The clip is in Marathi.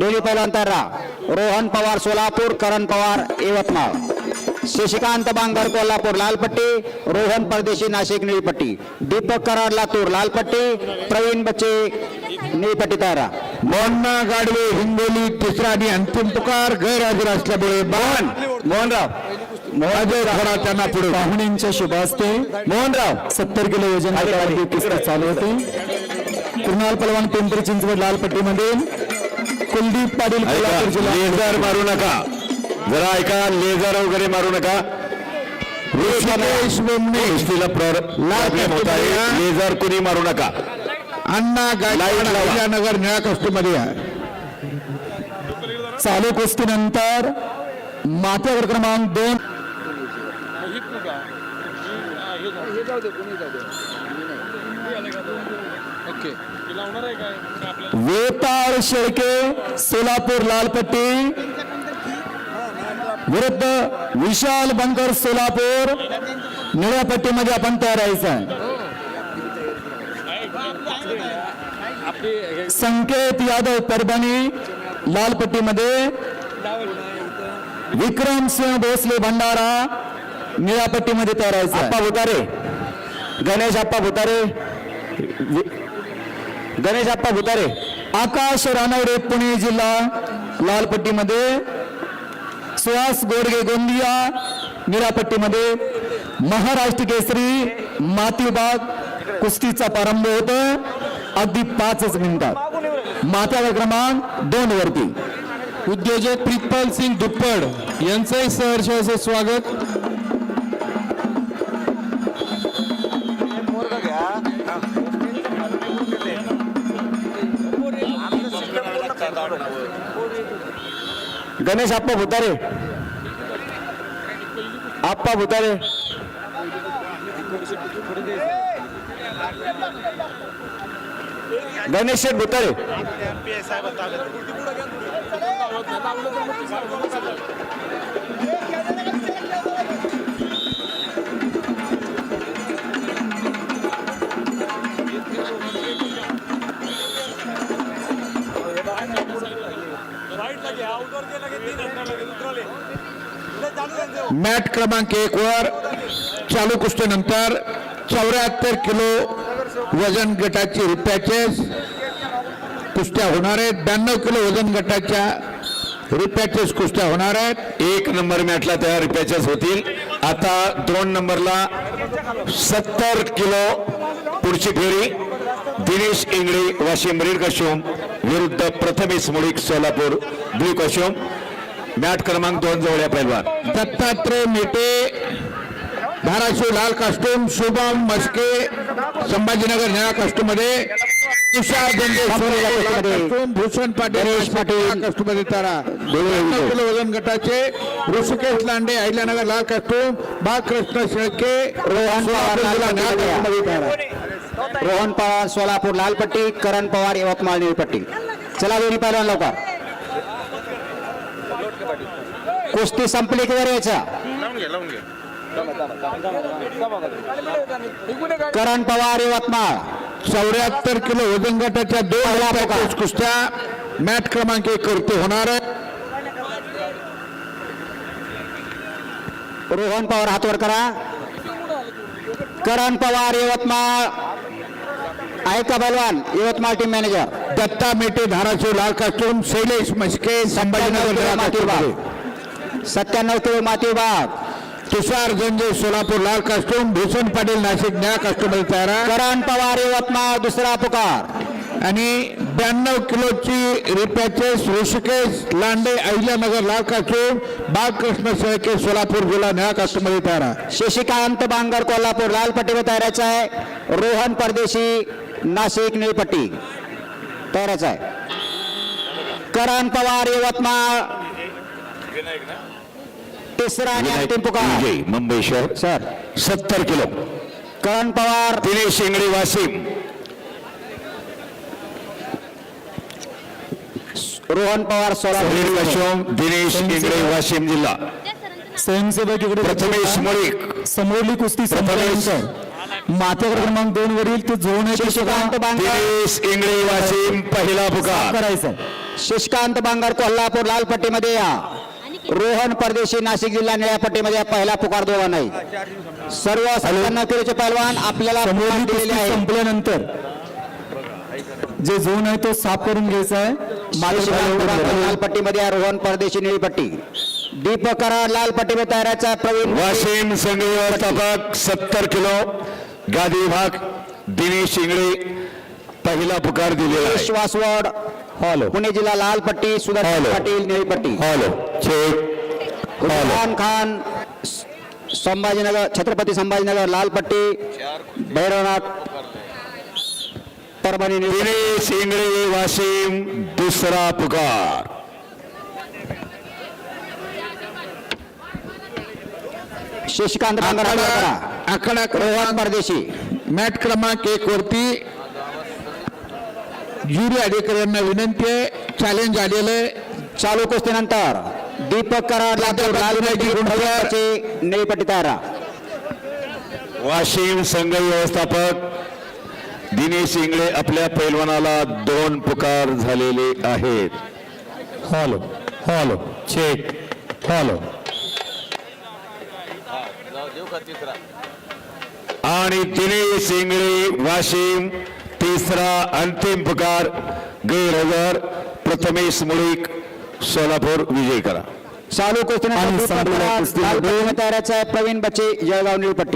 तयार राहा. रोहन पवार सोलापूर करण पवार यवतमाळ. शशिकांत बांगर कोल्हापूर लालपट्टी. रोहन परदेशी नाशिक निळपट्टी. दीपक कराड लातूर लालपट्टी. प्रवीण बच्चे निळपट्टी तयार मोहन्ना गाडवे हिंगोली तिसरा आणि अंतिम पुकार गैरहजर असल्यामुळे बाण मोहनराव. त्यांना पुढे. पाहुण्यांच्या शुभ हस्ते मोहनराव. सत्तर किलो वजन चालू होती. कृणाल पलवान पिंपरी चिंचवड लाल पट्टीमध्ये कुलदीप पाटील कोल्हापूर जिल्हा. लेझर मारू नका. जरा ऐका लेझर वगैरे मारू नका. प्रॉब्लेम होत आहे लेझर कुणी मारू नका. अण्णा गायकवाड नगर निळा कष्टमध्ये चालू कुस्तीनंतर माथ्यावर क्रमांक दोन. वेताळ शेळके सोलापूर लालपट्टी. विरुद्ध विशाल बनकर सोलापूर. निळ्या पट्टीमध्ये आपण तयार आहे. संकेत यादव परभणी लाल पट्टीमध्ये विक्रम सिंह भोसले भंडारा निळ्या पट्टीमध्ये तयार आहे. आप्पा भुतारे. गणेश आप्पा भुतारे. गणेश आप्पा भुतारे. आकाश रानवडे पुणे जिल्हा लाल पट्टीमध्ये सुहास गोडगे गोंदिया निळ्या पट्टीमध्ये महाराष्ट्र केसरी मातीबाग कुस्तीचा प्रारंभ होतो. अगदी पाचच मिनिटात. माथ्यावर क्रमांक दोन वरती. उद्योजक प्रितपाल सिंग दुप्पड यांचंही सहर्ष असे स्वागत. गणेश आप्पा भुतारे. आप्पा भुतारे. गणेश शेठ भुतारे. मॅट क्रमांक एक वर चालू कुस्तीनंतर चौऱ्याहत्तर किलो वजन गटाची रिपॅचेस कुस्त्या होणार आहेत. ब्याण्णव किलो वजन गटाच्या रिपॅचेस कुस्त्या होणार आहेत. एक नंबर मॅटला त्या रिपॅचेस होतील. आता दोन नंबरला सत्तर किलो पुढची फेरी. दिनेश इंगळे वाशिम रेड कशोम विरुद्ध प्रथमेश मुळीक सोलापूर ब्ल्यू कशोम मॅट क्रमांक दोन जवळ पैलवान दत्तात्रय मेटे धाराशिव लाल कास्टूम शुभम मस्के संभाजीनगर निळा कास्टूममध्ये तुषार कास्टूम, भूषण पाटील पाटील. मध्ये तारा. वजन गटाचे ऋषिकेश लांडे अहिल्यानगर लाल कास्टूम बाळकृष्ण शेळके रोहन रोहन पवार सोलापूर लालपट्टी करण पवार यवतमाळ निळपट्टी. चला दोन्ही पहिलवान लवकर. कुस्ती संपली की वर यायचा? करण पवार यवतमाळ. चौऱ्याहत्तर किलो वजन गटाच्या दोन पहिला. कुस्त्या मॅट क्रमांक एक करते होणार आहे. रोहन पवार हातवर करा. करण पवार यवतमाळ. ऐका बलवान यवतमाळ टीम मॅनेजर दत्ता मेटे धाराशिव लाल कास्टूम शैलेश मस्के संभाजीनगर सत्त्याण्णव किलो माती विभाग तुषार जंजे सोलापूर लाल कास्टूम भूषण पाटील नाशिक निळा कास्टूममध्ये तयार. करण पवार यवतमाळ दुसरा पुकार. आणि ब्याण्णव किलोची रिपॅचेस ऋषिकेश लांडे अहिल्यानगर लाल कास्टूम बाळकृष्ण शेळके सोलापूर जिल्हा निळा कास्टूममध्ये तयार. शशिकांत बांगर कोल्हापूर लाल पट्टीवर तयारायचा आहे. रोहन परदेशी नाशिक निळपट्टी. तयारायचा आहे. करण पवार यवतमाळ. तिसरा आणि अंतिम पुकार. विजय मुंबई शहर. सर. सत्तर किलो. करण पवार. दिनेश इंगळे वाशिम. रोहन पवार सोलापूर. रेड कशोम दिनेश इंगळे वाशिम जिल्हा. स्वयंसेवक इकडे प्रथमेश मुळीक. समोरली कुस्ती संपल्यानंतर माथ्यावर क्रमांक दोन वरील ते जोडण्याचे शशिकांत बांगर. दिनेश इंगळे वाशिम पहिला पुकार करायचं. शशिकांत बांगर कोल्हापूर लाल पट्टीमध्ये या. रोहन परदेशी नाशिक जिल्हा निळ्या पट्टीमध्ये. पहिला पुकार दोघा नाही सर्व सत्त्याण्णव किलोचे पैलवान आपल्याला पुकार दिलेले कुस्ती आहे संपल्यानंतर जे झोन आहे तो साफ करून घ्यायचा आहे. शशिकांत बांगर पट्टीमध्ये या रोहन परदेशी निळी पट्टी. दीपक कराड लाल पट्टीमध्ये तयाराचा प्रवीण. वाशिम संघ व्यवस्थापक सत्तर किलो. गादी विभाग दिनेश शिंगळे पहिला पुकार दिलेला आहे. हॅलो पुणे जिल्हा लाल पट्टी सुदर्शन हॅलो. पाटील निळी पट्टी हॅलो उस्मान खान संभाजीनगर छत्रपती संभाजीनगर लाल पट्टी भैरवनाथ परभणी निळी दिनेश इंगळे वाशिम दुसरा पुकार. शशिकांत बांगर आकडा रोहन परदेशी. मॅट क्रमांक एक वरती ज्युरी अधिकाऱ्यांना विनंती आहे. चॅलेंज आलेलं आहे. चालू कुस्तीनंतर दीपक कराड लातूर लाल पट्टी प्रवीणचे निळी पट्टी तयार वाशिम संघ व्यवस्थापक दिनेश इंगळे आपल्या पैलवानाला दोन पुकार झालेले आहेत. हॅलो हॅलो चेक हॅलो आणि दिनेश इंगळे वाशिम तिसरा अंतिम पुकार गैरहजर प्रथमेश मुळीक सोलापूर विजय करा. चालू आहे प्रवीण बच्चे जळगाव निळी पट्टी